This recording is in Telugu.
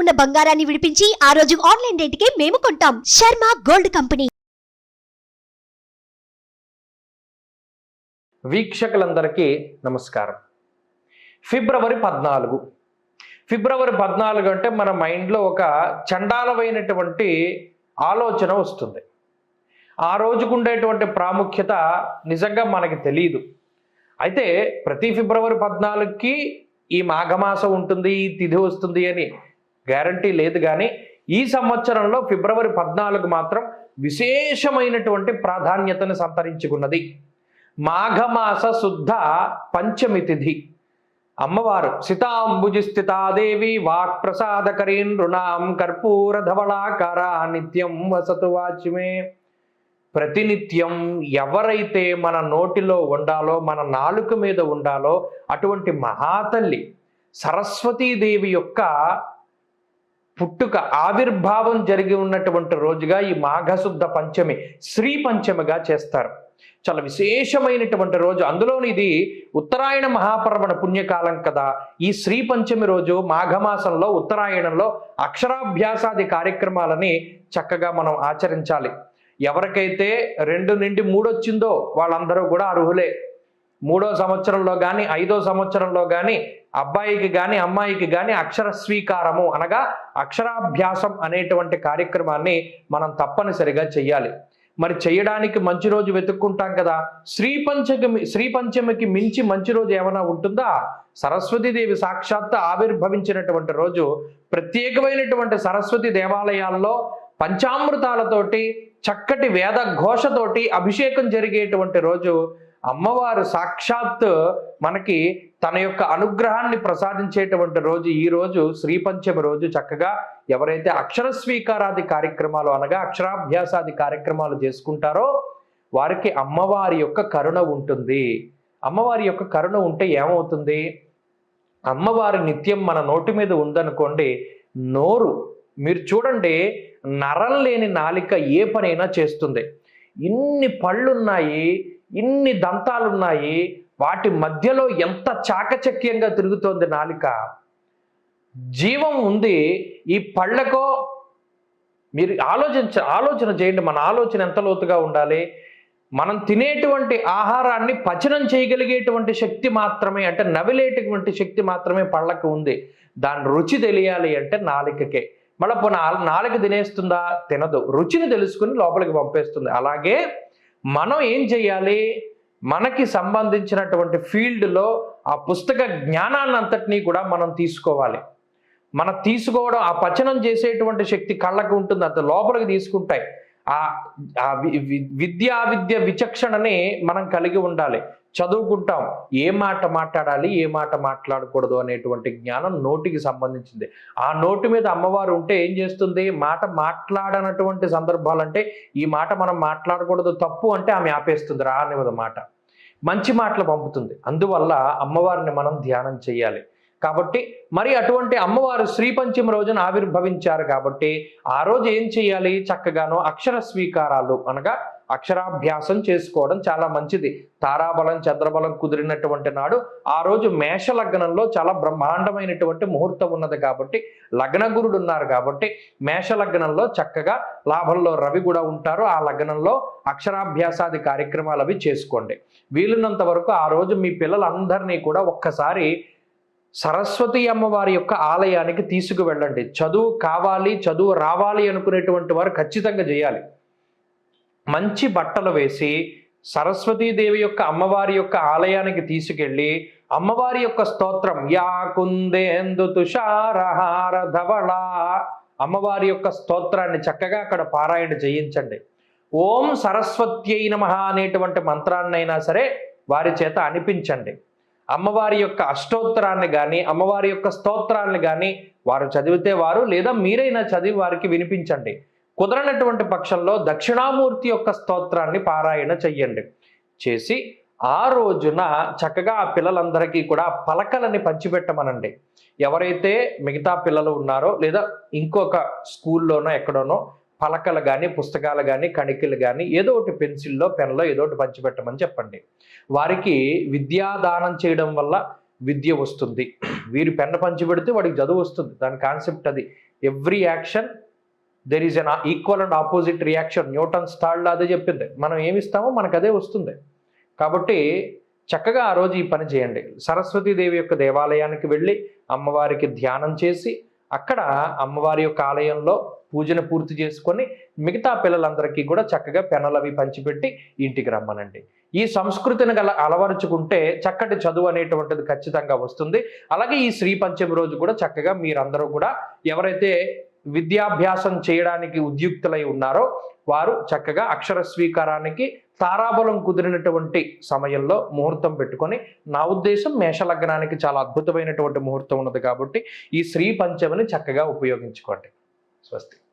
ఉన్న బంగారాన్ని విడిపించి ఆ రోజు ఆన్లైన్ రేటుకే మేము కొంటాం. Sharma gold company. వీక్షకులందరికీ నమస్కారం. ఫిబ్రవరి పద్నాలుగు. ఫిబ్రవరి పద్నాలుగు అంటే మన మైండ్లో ఒక చండాలమైనటువంటి ఆలోచన వస్తుంది. ఆ రోజుకుండేటువంటి ప్రాముఖ్యత నిజంగా మనకి తెలియదు అయితే ప్రతి ఫిబ్రవరి పద్నాలుగుకి ఈ మాఘమాసం ఉంటుంది ఈ తిథి వస్తుంది అని గ్యారంటీ లేదు కానీ ఈ సంవత్సరంలో ఫిబ్రవరి పద్నాలుగు మాత్రం విశేషమైనటువంటి ప్రాధాన్యతను సంతరించుకున్నది. మాఘమాస శుద్ధ పంచమి తిథి. అమ్మవారు సితాంబుజి స్థితాదేవి వాక్ ప్రసాదకరీన్ రుణాం కర్పూర ధవళాకార నిత్యం వసతు వాచ్యమే. ప్రతినిత్యం ఎవరైతే మన నోటిలో ఉండాలో మన నాలుక మీద ఉండాలో అటువంటి మహాతల్లి సరస్వతీదేవి యొక్క పుట్టుక ఆవిర్భావం జరిగి ఉన్నటువంటి రోజుగా ఈ మాఘశుద్ధ పంచమి శ్రీ పంచమిగా చేస్తారు. చాలా విశేషమైనటువంటి రోజు. అందులోని ఇది ఉత్తరాయణ మహాపర్వణ పుణ్యకాలం కదా. ఈ శ్రీ పంచమి రోజు మాఘమాసంలో ఉత్తరాయణంలో అక్షరాభ్యాసాది కార్యక్రమాలని చక్కగా మనం ఆచరించాలి. ఎవరికైతే రెండు నుండి మూడు వచ్చిందో వాళ్ళందరూ కూడా అర్హులే. మూడో సంవత్సరంలో కానీ ఐదో సంవత్సరంలో కానీ అబ్బాయికి కానీ అమ్మాయికి కానీ అక్షర స్వీకారము అనగా అక్షరాభ్యాసం అనేటువంటి కార్యక్రమాన్ని మనం తప్పనిసరిగా చెయ్యాలి. మరి చేయడానికి మంచి రోజు వెతుక్కుంటాం కదా. శ్రీ పంచమి శ్రీ పంచమికి మించి మంచి రోజు ఏమైనా ఉంటుందా? సరస్వతీదేవి సాక్షాత్ ఆవిర్భవించినటువంటి రోజు ప్రత్యేకమైనటువంటి సరస్వతి దేవాలయాల్లో పంచామృతాలతోటి చక్కటి వేద ఘోషతోటి అభిషేకం జరిగేటువంటి రోజు అమ్మవారు సాక్షాత్ మనకి తన యొక్క అనుగ్రహాన్ని ప్రసాదించేటువంటి రోజు ఈ రోజు శ్రీపంచమి రోజు చక్కగా ఎవరైతే అక్షర స్వీకారాది కార్యక్రమాలు అనగా అక్షరాభ్యాసాది కార్యక్రమాలు చేసుకుంటారో వారికి అమ్మవారి యొక్క కరుణ ఉంటుంది. అమ్మవారి యొక్క కరుణ ఉంటే ఏమవుతుంది? అమ్మవారి నిత్యం మన నోటి మీద ఉందనుకోండి నోరు మీరు చూడండి నరం లేని నాలిక ఏ పనైనా చేస్తుంది. ఇన్ని పళ్ళున్నాయి ఇన్ని దంతాలున్నాయి వాటి మధ్యలో ఎంత చాకచక్యంగా తిరుగుతోంది నాలిక? జీవం ఉంది ఈ పళ్ళకో మీరు ఆలోచించ ఆలోచన చేయండి మన ఆలోచన ఎంత లోతుగా ఉండాలి? మనం తినేటువంటి ఆహారాన్ని పచనం చేయగలిగేటువంటి శక్తి మాత్రమే అంటే నవిలేటటువంటి శక్తి మాత్రమే పళ్ళకు ఉంది. దాని రుచి తెలియాలి అంటే నాలికకే. మళ్ళీ నాలుగు నాలుక తినేస్తుందా? తినదు. రుచిని తెలుసుకుని లోపలికి పంపేస్తుంది. అలాగే మనం ఏం చేయాలి? మనకి సంబంధించినటువంటి ఫీల్డ్లో ఆ పుస్తక జ్ఞానాన్ని అంతటినీ కూడా మనం తీసుకోవాలి. మనం తీసుకోవడం ఆ పచనం చేసేటువంటి శక్తి కళ్ళకు ఉంటుంది అంత లోపలికి తీసుకుంటాయి. ఆ విద్యా విద్య విచక్షణని మనం కలిగి ఉండాలి. చదువుకుంటాం. ఏ మాట మాట్లాడాలి ఏ మాట మాట్లాడకూడదు అనేటువంటి జ్ఞానం నోటికి సంబంధించింది. ఆ నోటి మీద అమ్మవారు ఉంటే ఏం చేస్తుంది? మాట మాట్లాడనటువంటి సందర్భాలంటే ఈ మాట మనం మాట్లాడకూడదు తప్పు అంటే ఆమె ఆపేస్తుంది రానివ్వదు మాట. మంచి మాటలు పంపుతుంది. అందువల్ల అమ్మవారిని మనం ధ్యానం చేయాలి. కాబట్టి మరి అటువంటి అమ్మవారు శ్రీపంచమి రోజున ఆవిర్భవించారు కాబట్టి ఆ రోజు ఏం చేయాలి? చక్కగాను అక్షర స్వీకారాలు అనగా అక్షరాభ్యాసం చేసుకోవడం చాలా మంచిది. తారాబలం చంద్రబలం కుదిరినటువంటి నాడు ఆ రోజు మేష లగ్నంలో చాలా బ్రహ్మాండమైనటువంటి ముహూర్తం ఉన్నది కాబట్టి లగ్న గురుడు ఉన్నారు కాబట్టి మేష లగ్నంలో చక్కగా లాభంలో రవి కూడా ఉంటారు. ఆ లగ్నంలో అక్షరాభ్యాసాది కార్యక్రమాలు అవి చేసుకోండి. వీలున్నంత వరకు ఆ రోజు మీ పిల్లలందరినీ కూడా ఒక్కసారి సరస్వతి అమ్మవారి యొక్క ఆలయానికి తీసుకువెళ్ళండి. చదువు కావాలి చదువు రావాలి అనుకునేటువంటి వారు ఖచ్చితంగా చేయాలి. మంచి బట్టలు వేసి సరస్వతీదేవి యొక్క అమ్మవారి యొక్క ఆలయానికి తీసుకెళ్ళి అమ్మవారి యొక్క స్తోత్రం యా కుందేందు తుషారహార ధవళ అమ్మవారి యొక్క స్తోత్రాన్ని చక్కగా అక్కడ పారాయణ చేయించండి ఓం సరస్వత్యై నమ అనేటువంటి మంత్రాన్నైనా సరే వారి చేత అనిపించండి. అమ్మవారి యొక్క అష్టోత్తరాన్ని కానీ అమ్మవారి యొక్క స్తోత్రాన్ని కానీ వారు చదివితే వారు లేదా మీరైనా చదివి వారికి వినిపించండి. కుదరనటువంటి పక్షంలో దక్షిణామూర్తి యొక్క స్తోత్రాన్ని పారాయణ చెయ్యండి. చేసి ఆ రోజున చక్కగా ఆ పిల్లలందరికీ కూడా పలకలని పంచిపెట్టమనండి. ఎవరైతే మిగతా పిల్లలు ఉన్నారో లేదా ఇంకొక స్కూల్లోనో ఎక్కడోనో పలకలు కానీ పుస్తకాలు కానీ కణికలు కానీ ఏదో ఒకటి పెన్సిల్లో పెన్లో ఏదో ఒకటి పంచిపెట్టమని చెప్పండి. వారికి విద్యాదానం చేయడం వల్ల విద్య వస్తుంది. వీరు పెన్ను పంచిపెడితే వాడికి చదువు వస్తుంది. దాని కాన్సెప్ట్ అది. Every action there is an equal and opposite reaction Newton's third అదే చెప్పింది. మనం ఏమి ఇస్తామో మనకు అదే వస్తుంది. కాబట్టి చక్కగా ఆ రోజు ఈ పని చేయండి. సరస్వతీదేవి యొక్క దేవాలయానికి వెళ్ళి అమ్మవారికి ధ్యానం చేసి అక్కడ అమ్మవారి యొక్క ఆలయంలో పూజను పూర్తి చేసుకొని మిగతా పిల్లలందరికీ కూడా చక్కగా పెనలు అవి పంచిపెట్టి ఇంటికి రమ్మనండి. ఈ సంస్కృతిని గల అలవరుచుకుంటే చక్కటి చదువు అనేటువంటిది ఖచ్చితంగా వస్తుంది. అలాగే ఈ శ్రీ పంచమి రోజు కూడా చక్కగా మీరందరూ కూడా ఎవరైతే విద్యాభ్యాసం చేయడానికి ఉద్యుక్తులై ఉన్నారో వారు చక్కగా అక్షర స్వీకారానికి తారాబలం కుదిరినటువంటి సమయంలో ముహూర్తం పెట్టుకొని నా ఉద్దేశం మేషలగ్నానికి చాలా అద్భుతమైనటువంటి ముహూర్తం ఉన్నది కాబట్టి ఈ శ్రీ పంచమిని చక్కగా ఉపయోగించుకోండి. స్వస్తి.